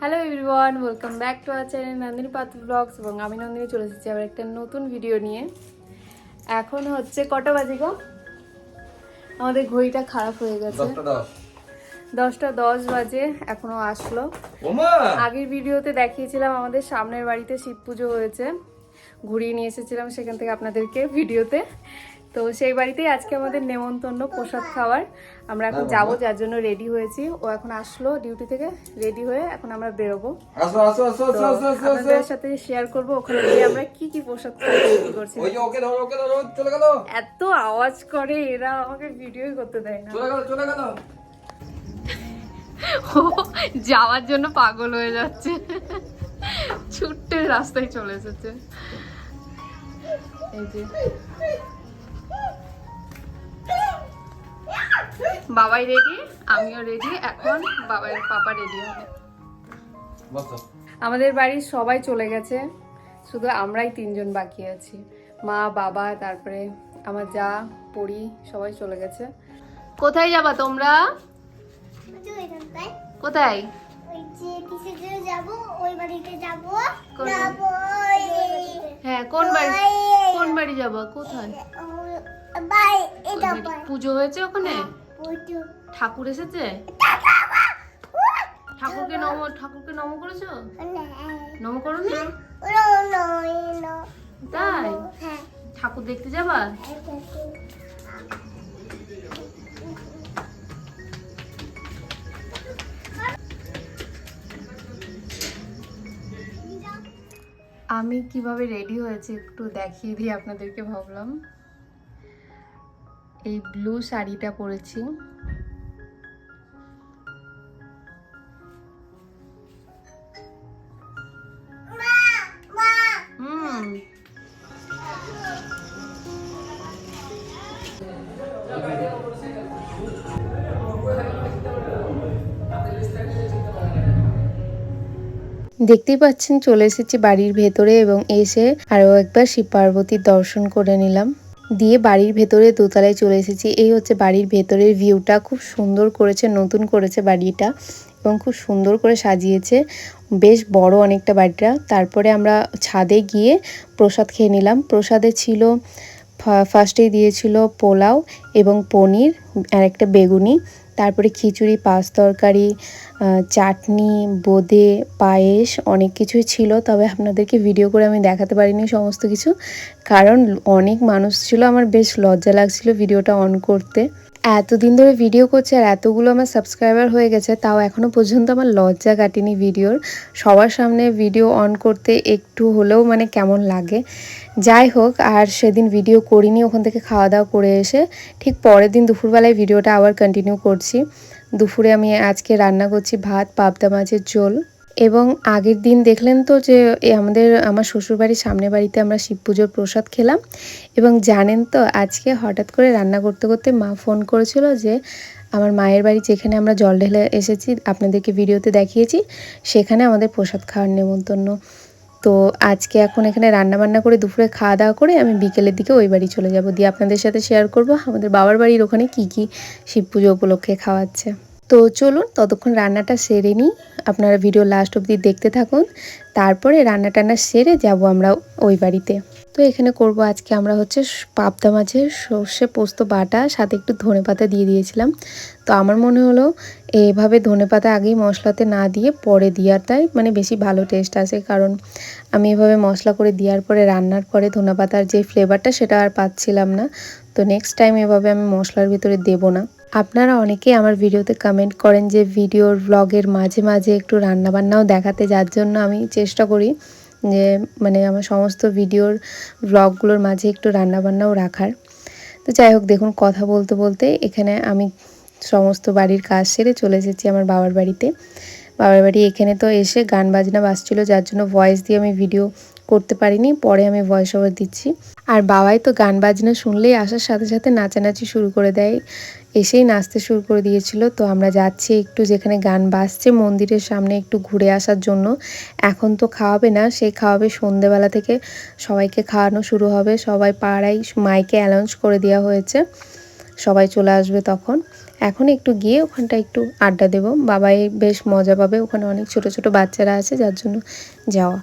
Hello everyone welcome back to our channel Nandini Patra vlogs এবং আমি নন্দিনী চলে এসেছি আবার একটা নতুন ভিডিও নিয়ে। এখন হচ্ছে কটা বাজে গো? আমাদের ঘড়িটা খারাপ হয়ে গেছে। দশটা দশ। বাজে এখনও আসলো। আগের ভিডিওতে দেখিয়েছিলাম আমাদের সামনের বাড়িতে শিব পুজো হয়েছে। ঘুরিয়ে নিয়ে এসেছিলাম সেখান থেকে আপনাদেরকে ভিডিওতে তো সেই বাড়িতেই আজকে আমাদের নেমন্তন্ন প্রসাদ খাওয়ার। আমরা এখন যাব যার জন্য রেডি হয়েছি। ও এখন আসলো ডিউটি থেকে রেডি হয়ে এখন আমরা বেরোবো। আসো আসো আসো তো আসো আসো আসো। আসো আপনাদের সাথে শেয়ার করব ওখানে গিয়ে আমরা কি কি পোশাক কি করছি। ওই যে ওকে ধরো ওকে ধরো চলে গেল। এত আওয়াজ করে এরা আমাকে ভিডিওই করতে দেয় না। চলে গেল চলে গেল। ও যাওয়ার জন্য পাগল হয়ে যাচ্ছে। ছুট্টে রাস্তায় চলে এসেছে। এই যে। বাবাই রেডি আমিও রেডি এখন বাবার পাপা রেডি হবে। আমাদের বাড়ির সবাই চলে গেছে শুধু আমরাই তিনজন বাকি আছি। মা বাবা তারপরে আমার যা পড়ি সবাই চলে গেছে। কোথায় যাবা তোমরা? কোথায়? ওই যে কিসের জন্য যাব ওই বাড়িতে যাব। কোন- যাব হ্যাঁ কোন বাড়ি কোন বাড়ি যাবা? কোথায়? পুজো হয়েছে ওখানে? পুজো ঠাকুর এসেছে? ঠাকুরকে নম ঠাকুরকে নম করেছ? নম করনি তাই? হ্যাঁ। ঠাকুর দেখতে যাবা? আমি কীভাবে রেডি হয়েছে একটু দেখিয়ে দিই আপনাদেরকে ভাবলাম। এই ব্লু শাড়িটা পরেছি। দেখতেই পাচ্ছেন, চলে এসেছি বাড়ির ভেতরে এবং এসে আরও একবার শিব পার্বতীর দর্শন করে নিলাম। দিয়ে বাড়ির ভেতরে দোতলায় চলে এসেছি। এই হচ্ছে বাড়ির ভেতরের ভিউটা খুব সুন্দর করেছে, নতুন করেছে বাড়িটা এবং খুব সুন্দর করে সাজিয়েছে। বেশ বড় অনেকটা বাড়িটা। তারপরে আমরা ছাদে গিয়ে প্রসাদ খেয়ে নিলাম। প্রসাদে ছিল ফার্স্টেই দিয়েছিল পোলাও এবং পনির আর একটা বেগুনি। তারপরে খিচুড়ি, পাঁচ তরকারি চাটনি, বোঁদে, পায়েস অনেক কিছুই ছিল। তবে আপনাদেরকে ভিডিও করে আমি দেখাতে পারিনি সমস্ত কিছু। কারণ অনেক মানুষ ছিল, আমার বেশ লজ্জা লাগছিল ভিডিওটা অন করতে। এতদিন ধরে ভিডিও করছে আর এতগুলো আমার সাবস্ক্রাইবার হয়ে গেছে, তাও এখনও পর্যন্ত আমার লজ্জা কাটেনি ভিডিওর সবার সামনে ভিডিও অন করতে একটু হলেও মানে কেমন লাগে। যাই হোক, আর সেদিন ভিডিও করিনি, ওখান থেকে খাওয়া দাওয়া করে এসে ঠিক পরের দিন দুপুরবেলায় ভিডিওটা আবার কন্টিনিউ করছি। দুপুরে আমি আজকে রান্না করছি ভাত, পাবদা মাছের ঝোল। এবং আগের দিন দেখলেন তো যে আমাদের, আমার শ্বশুরবাড়ির সামনে বাড়িতে আমরা শিব পুজোর প্রসাদ খেলাম এবং জানেন তো, আজকে হঠাৎ করে রান্না করতে করতে মা ফোন করেছিল যে, আমার মায়ের বাড়ি যেখানে আমরা জল ঢেলে এসেছি, আপনাদেরকে ভিডিওতে দেখিয়েছি, সেখানে আমাদের প্রসাদ খাওয়ার নেমন্তন্ন। তো আজকে এখন এখানে রান্না বান্না করে দুপুরে খাওয়া দাওয়া করে আমি বিকেলের দিকে ওই বাড়ি চলে যাব। দিয়ে আপনাদের সাথে শেয়ার করব আমাদের বাবার বাড়ির ওখানে কি কি শিব পুজো উপলক্ষে খাওয়াচ্ছে তো চলুন ততক্ষণ রান্নাটা সেরে নিই। আপনারা ভিডিও লাস্ট অবধি দেখতে থাকুন। তারপরে রান্না টান্না সেরে যাব আমরা ওই বাড়িতে। তো এখানে করব আজকে আমরা হচ্ছে পাবদা মাছের সর্ষে পোস্ত বাটা, সাথে একটু ধনে পাতা দিয়ে দিয়েছিলাম। তো আমার মনে হলো এভাবে ধনে পাতা আগেই মশলাতে না দিয়ে পরে দেওয়াটাই মানে বেশি ভালো টেস্ট আসে। কারণ আমি এভাবে মশলা করে দেওয়ার পরে, রান্নার পরে ধনে পাতার যে ফ্লেভারটা সেটা আর পাচ্ছিলাম না। তো নেক্সট টাইম এভাবে আমি মশলার ভিতরে দেবো না। আপনারা অনেকেই আমার ভিডিওতে কমেন্ট করেন যে, ভিডিওর ব্লগের মাঝে মাঝে একটু রান্নাবান্নাও দেখাতে যার জন্য আমি চেষ্টা করি। যে মানে আমার সমস্ত ভিডিওর ব্লগগুলোর মাঝে একটু রান্নাবান্নাও রাখার। তো যাই হোক, দেখুন কথা বলতে বলতে এখানে আমি সমস্ত বাড়ির কাজ সেরে চলে এসেছি আমার বাবার বাড়িতে। বাবার বাড়ি এখানে তো এসে গান বাজনা বাজছিল, যার জন্য ভয়েস দিয়ে আমি ভিডিও করতে পারিনি, পরে আমি ভয়েস ওভার দিচ্ছি। আর বাবাই তো গান বাজনা শুনলেই আসার সাথে সাথে নাচানাচি শুরু করে দেয়। এসেই নাচতে শুরু করে দিয়েছিল। তো আমরা যাচ্ছি একটু যেখানে গান বাজছে, মন্দিরের সামনে একটু ঘুরে আসার জন্য। এখন তো খাওয়াবে না, সে খাওয়াবে সন্ধেবেলা থেকে। সবাইকে খাওয়ানো শুরু হবে। সবাই পাড়ায় মাইকে অ্যানাউন্স করে দেওয়া হয়েছে। সবাই চলে আসবে তখন। এখন একটু গিয়ে ওখানটা একটু আড্ডা দেব। বাবাই বেশ মজা পাবে। ওখানে অনেক ছোট ছোট বাচ্চারা আছে, যার জন্য যাওয়া।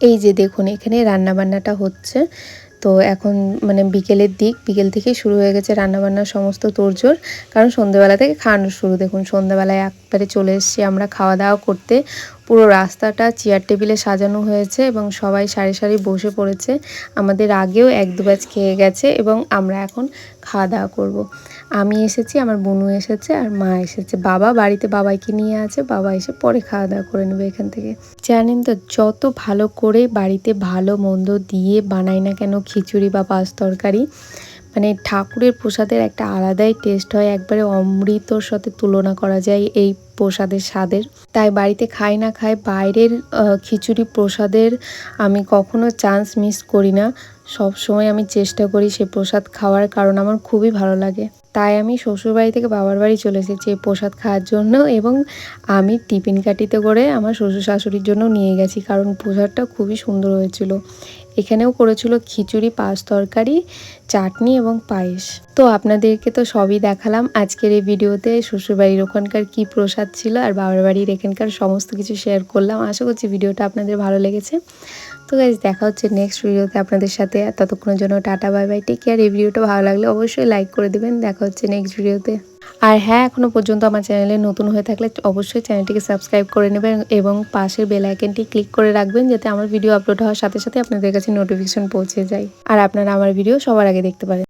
এই যে দেখুন, এখানে রান্না বান্নাটা হচ্ছে। তো এখন মানে বিকেলের দিক, বিকেল থেকেই শুরু হয়ে গেছে রান্নাবান্নার সমস্ত তোড়জোড়। কারণ সন্ধ্যেবেলা থেকে খাওয়ানো শুরু। দেখুন, সন্ধ্যেবেলায় একবারে চলে এসেছি আমরা খাওয়া দাওয়া করতে। পুরো রাস্তাটা চেয়ার টেবিলে সাজানো হয়েছে এবং সবাই সারি সারি বসে পড়েছে। আমাদের আগেও এক দু ব্যাচ খেয়ে গেছে এবং আমরা এখন খাওয়া দাওয়া করব। আমি এসেছি, আমার বোনু এসেছে, আর মা এসেছে। বাবা বাড়িতে বাবাইকে নিয়ে আছে, বাবা এসে পরে খাওয়া দাওয়া করে নেবে এখান থেকে। জানেন তো, যত ভালো করে বাড়িতে ভালো মন্দ দিয়ে বানাই না কেন খিচুড়ি বা পাঁচ তরকারি মানে ঠাকুরের প্রসাদের একটা আলাদাই টেস্ট হয়, একবারে অমৃতর সাথে তুলনা করা যায় এই প্রসাদের স্বাদের। তাই বাড়িতে খাই না খাই বাইরের খিচুড়ি প্রসাদের আমি কখনো চান্স মিস করি না। সব সময় আমি চেষ্টা করি সে প্রসাদ খাওয়ার, কারণ আমার খুবই ভালো লাগে। তাই আমি শ্বশুরবাড়ি থেকে বাবার বাড়ি চলে এসেছি প্রসাদ খাওয়ার জন্য এবং আমি টিফিন কাটিতে করে আমার শ্বশুর শাশুড়ির জন্য নিয়ে গেছি কারণ প্রসাদটা খুবই সুন্দর হয়েছিল। এখানেও করেছিল খিচুড়ি, পাঁচ তরকারি, চাটনি এবং পায়েস। তো আপনাদেরকে তো সবই দেখালাম আজকের এই ভিডিওতে শ্বশুরবাড়ির ওখানকার কি প্রসাদ ছিল আর বাবার বাড়ির এখানকার সমস্ত কিছু শেয়ার করলাম। আশা করছি ভিডিওটা আপনাদের ভালো লেগেছে। তো গাইজ দেখা হচ্ছে নেক্সট ভিডিওতে আপনাদের সাথে। ততক্ষণের জন্য tata bye bye take care এই ভিডিওটা ভালো লাগলে অবশ্যই লাইক করে দেবেন। দেখা হচ্ছে নেক্সট ভিডিওতে আর হ্যাঁ এখনও পর্যন্ত আমার চ্যানেলে নতুন হয়ে থাকলে অবশ্যই চ্যানেলটিকে সাবস্ক্রাইব করে নেবেন এবং পাশের বেল আইকনটি ক্লিক করে রাখবেন যাতে আমার ভিডিও আপলোড হওয়ার সাথে সাথে আপনাদের কাছে নোটিফিকেশন পৌঁছে যায়। আর আপনারা আমার ভিডিও সবার আগে দেখতে পারেন।